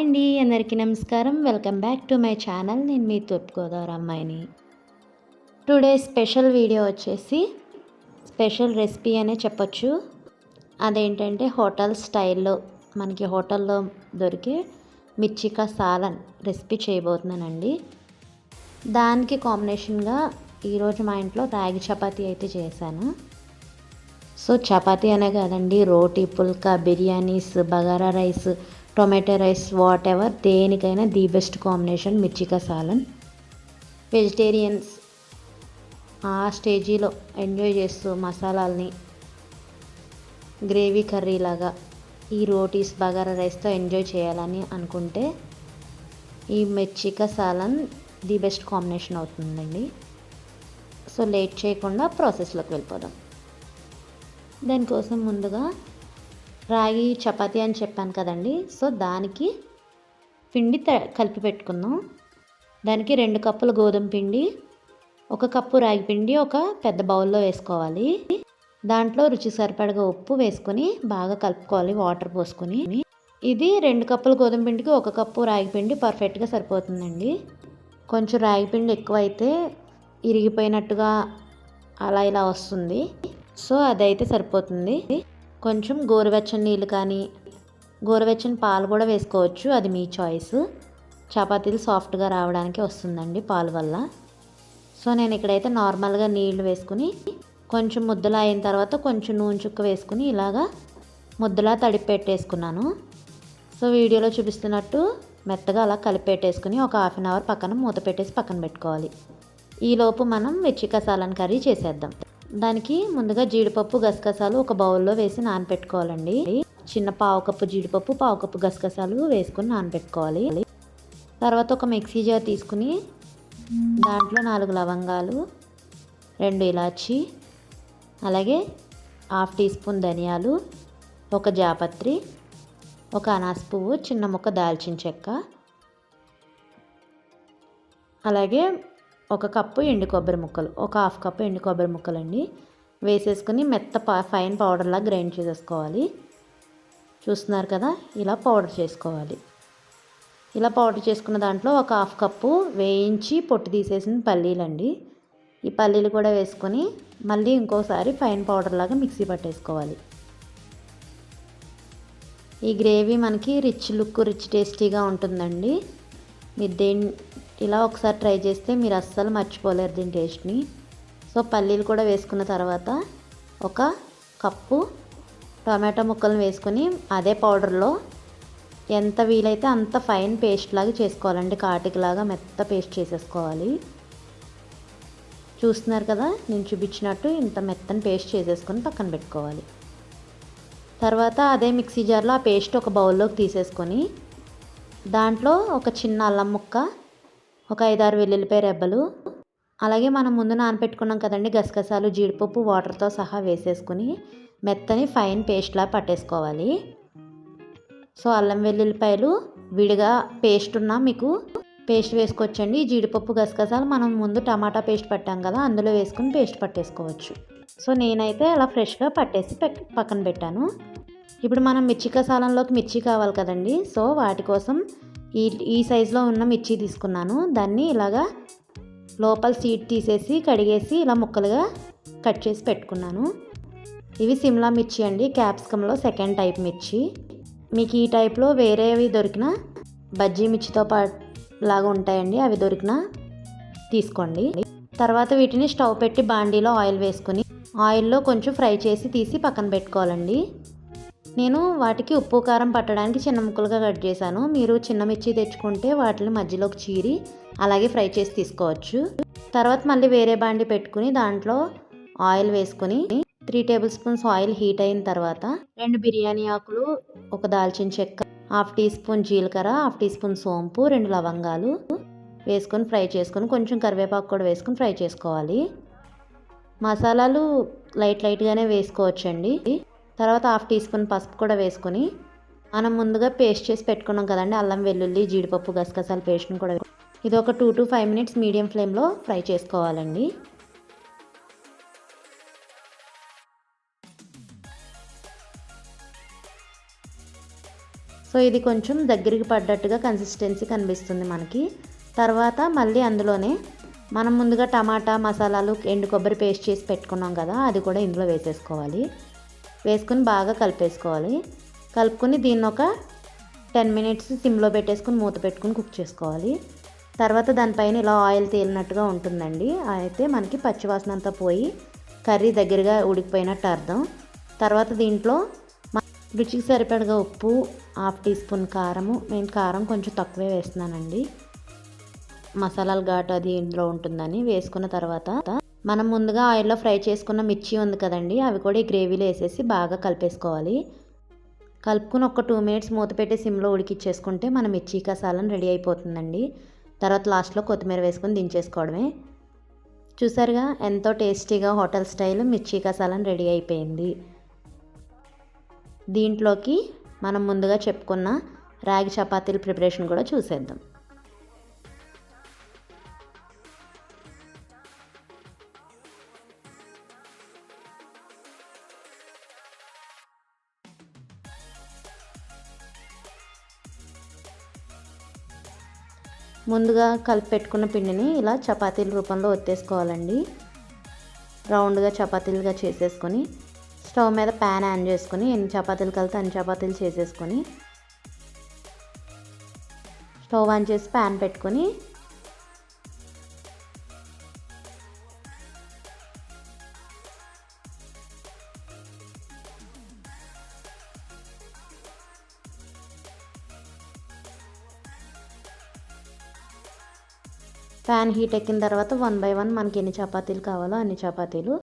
Hi అండి అందరికీ నమస్కారం. Welcome back to my channel. నేను మీ తూర్పుగోదావరి అమ్మాయిని. టుడే స్పెషల్ వీడియో వచ్చేసి స్పెషల్ రెసిపీ అనే చెప్పొచ్చు. అదేంటంటే హోటల్ స్టైల్లో మనకి హోటల్లో దొరికే మిర్చికా సాలన్ రెసిపీ చేయబోతున్నానండి. దానికి కాంబినేషన్గా ఈరోజు మా ఇంట్లో రాగి చపాతీ అయితే చేశాను. సో చపాతీ అనే కాదండి roti phulka biryanis bagara rice tomato rice whatever దేనికైనా the best combination mirchi ka salan vegetarians ఆ స్టేజీలో ఎంజాయ్ చేస్తూ మసాలాల్ని గ్రేవీ కర్రీ లాగా ఈ రోటీస్ బగారా రైస్తో ఎంజాయ్ చేయాలని అనుకుంటే ఈ mirchi ka salan the best combination అవుతుందండి. సో లేట్ చేయకుండా ప్రాసెస్లోకి వెళ్ళిపోదాం. దానికోసం ముందుగా రాగి చపాతి అని చెప్పాను కదండి. సో దానికి పిండి కలిపి పెట్టుకుందాం. దానికి రెండు కప్పుల గోధుమ పిండి ఒక కప్పు రాగి పిండి ఒక పెద్ద బౌల్లో వేసుకోవాలి. దాంట్లో రుచి సరిపడగా ఉప్పు వేసుకొని బాగా కలుపుకోవాలి వాటర్ పోసుకొని. ఇది రెండు కప్పుల గోధుమ పిండికి ఒక కప్పు రాగి పిండి పర్ఫెక్ట్గా సరిపోతుందండి. కొంచెం రాగి పిండి ఎక్కువైతే ఇరిగిపోయినట్టుగా అలా ఇలా వస్తుంది. సో అదైతే సరిపోతుంది. కొంచెం గోరువెచ్చని నీళ్ళు కానీ గోరువెచ్చని పాలు కూడా వేసుకోవచ్చు. అది మీ చాయిస్. చపాతీలు సాఫ్ట్గా రావడానికి వస్తుందండి పాలు వల్ల. సో నేను ఇక్కడైతే నార్మల్గా నీళ్ళు వేసుకుని కొంచెం ముద్దలా అయిన తర్వాత కొంచెం నూనె చుక్క వేసుకుని ఇలాగా ముద్దలా తడిపి పెట్టేసుకున్నాను సో వీడియోలో చూపిస్తున్నట్టు మెత్తగా అలా కలిపి పెట్టేసుకుని ఒక హాఫ్ అన్ అవర్ పక్కన మూత పెట్టేసి పక్కన పెట్టుకోవాలి. ఈలోపు మనం మిర్చి కసాలను కర్రీ చేసేద్దాం. దానికి ముందుగా జీడిపప్పు గసగసాలు ఒక బౌల్లో వేసి నానపెట్టుకోవాలండి. చిన్న పావు కప్పు జీడిపప్పు పావు కప్పు గసగసాలు వేసుకుని నానపెట్టుకోవాలి. తర్వాత ఒక మిక్సీ జార్ తీసుకుని దాంట్లో నాలుగు లవంగాలు రెండు ఇలాచి అలాగే హాఫ్ టీ స్పూన్ ధనియాలు ఒక జాపత్రి ఒక అనాస పువ్వు చిన్న ముక్క దాల్చిన చెక్క అలాగే ఒక కప్పు ఎండు కొబ్బరి ముక్కలు ఒక హాఫ్ కప్పు ఎండు కొబ్బరి ముక్కలు అండి వేసేసుకుని మెత్త ఫైన్ పౌడర్లా గ్రైండ్ చేసేసుకోవాలి. చూస్తున్నారు కదా ఇలా పౌడర్ చేసుకోవాలి. ఇలా పౌడర్ చేసుకున్న దాంట్లో ఒక హాఫ్ కప్పు వేయించి పొట్టు తీసేసిన పల్లీలండి. ఈ పల్లీలు కూడా వేసుకొని మళ్ళీ ఇంకోసారి ఫైన్ పౌడర్ లాగా మిక్సీ పట్టేసుకోవాలి. ఈ గ్రేవీ మనకి రిచ్ లుక్ రిచ్ టేస్టీగా ఉంటుందండి. మీరు దేని ఇలా ఒకసారి ట్రై చేస్తే మీరు అస్సలు మర్చిపోలేరు దీని టేస్ట్ని. సో పల్లీలు కూడా వేసుకున్న తర్వాత ఒక కప్పు టొమాటో ముక్కలను వేసుకొని అదే పౌడర్లో ఎంత వీలైతే అంత ఫైన్ పేస్ట్ లాగా చేసుకోవాలండి. కాటికిలాగా మెత్త పేస్ట్ చేసేసుకోవాలి. చూస్తున్నారు కదా నేను చూపించినట్టు ఇంత మెత్తని పేస్ట్ చేసేసుకొని పక్కన పెట్టుకోవాలి. తర్వాత అదే మిక్సీ జార్లో ఆ పేస్ట్ ఒక బౌల్లోకి తీసేసుకొని దాంట్లో ఒక చిన్న అల్లం ముక్క ఒక ఐదారు వెల్లుల్లిపాయ రెబ్బలు. అలాగే మనం ముందు నానపెట్టుకున్నాం కదండి గసగసాలు జీడిపప్పు వాటర్తో సహా వేసేసుకుని మెత్తని ఫైన్ పేస్ట్లా పట్టేసుకోవాలి. సో అల్లం వెల్లుల్లిపాయలు విడిగా పేస్ట్ ఉన్నా మీకు పేస్ట్ వేసుకోవచ్చండి. జీడిపప్పు గసగసాలు మనం ముందు టమాటా పేస్ట్ పట్టాం కదా అందులో వేసుకుని పేస్ట్ పట్టేసుకోవచ్చు. సో నేనైతే అలా ఫ్రెష్గా పట్టేసి పక్కన పెట్టాను. ఇప్పుడు మనం మిర్చి కసాలంలోకి మిర్చి కావాలి కదండి. సో వాటి కోసం ఈ ఈ సైజులో ఉన్న మిర్చి తీసుకున్నాను. దాన్ని ఇలాగా లోపల సీడ్ తీసేసి కడిగేసి ఇలా ముక్కలుగా కట్ చేసి పెట్టుకున్నాను. ఇవి సిమ్లా మిర్చి అండి క్యాప్సికంలో సెకండ్ టైప్ మిర్చి. మీకు ఈ టైప్లో వేరేవి దొరికిన బజ్జీ మిర్చితో పాటు లాగా ఉంటాయండి అవి దొరికిన తీసుకోండి. తర్వాత వీటిని స్టవ్ పెట్టి బాండీలో ఆయిల్ వేసుకుని ఆయిల్లో కొంచెం ఫ్రై చేసి తీసి పక్కన పెట్టుకోవాలండి. నేను వాటికి ఉప్పు కారం పట్టడానికి చిన్న ముక్కలుగా కట్ చేశాను. మీరు చిన్న మిర్చి తెచ్చుకుంటే వాటిని మధ్యలోకి చీరి అలాగే ఫ్రై చేసి తీసుకోవచ్చు. తర్వాత మళ్ళీ వేరే బాండి పెట్టుకుని దాంట్లో ఆయిల్ వేసుకుని three tablespoons oil heat అయిన తర్వాత రెండు బిర్యానీ ఆకులు ఒక దాల్చిన చెక్క హాఫ్ టీ స్పూన్ జీలకర్ర హాఫ్ టీ స్పూన్ సోంపు రెండు లవంగాలు వేసుకొని ఫ్రై చేసుకొని కొంచెం కరివేపాకు కూడా వేసుకొని ఫ్రై చేసుకోవాలి. మసాలాలు లైట్ లైట్గానే వేసుకోవచ్చండి. తర్వాత హాఫ్ టీ స్పూన్ పసుపు కూడా వేసుకొని మనం ముందుగా పేస్ట్ చేసి పెట్టుకున్నాం కదండి అల్లం వెల్లుల్లి జీడిపప్పు గసగసాల పేస్ట్ని కూడా ఇది ఒక two to five minutes medium ఫ్లేమ్లో ఫ్రై చేసుకోవాలండి. సో ఇది కొంచెం దగ్గరికి పడ్డట్టుగా కన్సిస్టెన్సీ కనిపిస్తుంది మనకి. తర్వాత మళ్ళీ అందులోనే మనం ముందుగా టమాటా మసాలాలు ఎండు కొబ్బరి పేస్ట్ చేసి పెట్టుకున్నాం కదా అది కూడా ఇందులో వేసేసుకోవాలి. వేసుకుని బాగా కలిపేసుకోవాలి. కలుపుకొని దీన్ని ఒక టెన్ మినిట్స్ సిమ్లో పెట్టేసుకుని మూత పెట్టుకుని కుక్ చేసుకోవాలి. తర్వాత దానిపైన ఇలా ఆయిల్ తేలినట్టుగా ఉంటుందండి. అయితే మనకి పచ్చివాసన అంతా పోయి కర్రీ దగ్గరగా ఉడికిపోయినట్టు అర్థం. తర్వాత దీంట్లో రుచికి సరిపడగా ఉప్పు హాఫ్ టీ స్పూన్ కారము నేను కారం కొంచెం తక్కువే వేస్తున్నానండి. మసాలాలు ఘాటు అది ఇందులో ఉంటుందని వేసుకున్న తర్వాత మనం ముందుగా ఆయిల్లో ఫ్రై చేసుకున్న మిర్చి ఉంది కదండి అవి కూడా ఈ గ్రేవీలో వేసేసి బాగా కలిపేసుకోవాలి. కలుపుకుని ఒక టూ మినిట్స్ మూత పెట్టి సిమ్లో ఉడికిచ్చేసుకుంటే మన మిర్చి కసాలం రెడీ అయిపోతుందండి. తర్వాత లాస్ట్లో కొత్తిమీర వేసుకొని దించేసుకోవడమే. చూసారుగా ఎంతో టేస్టీగా హోటల్ స్టైల్ మిర్చి కసాలం రెడీ అయిపోయింది. దీంట్లోకి మనం ముందుగా చెప్పుకున్న రాగి చపాతీల ప్రిపరేషన్ కూడా చూసేద్దాం. ముందుగా కలిపి పెట్టుకున్న పిండిని ఇలా చపాతీల రూపంలో ఒత్తేసుకోవాలండి. రౌండ్గా చపాతీలుగా చేసేసుకొని స్టవ్ మీద ప్యాన్ ఆన్ చేసుకొని ఎన్ని చపాతీలు కలితే అన్ని చపాతీలు చేసేసుకొని స్టవ్ ఆన్ చేసి ప్యాన్ పెట్టుకొని ప్యాన్ హీట్ ఎక్కిన తర్వాత వన్ బై వన్ మనకి ఎన్ని చపాతీలు కావాలో అన్ని చపాతీలు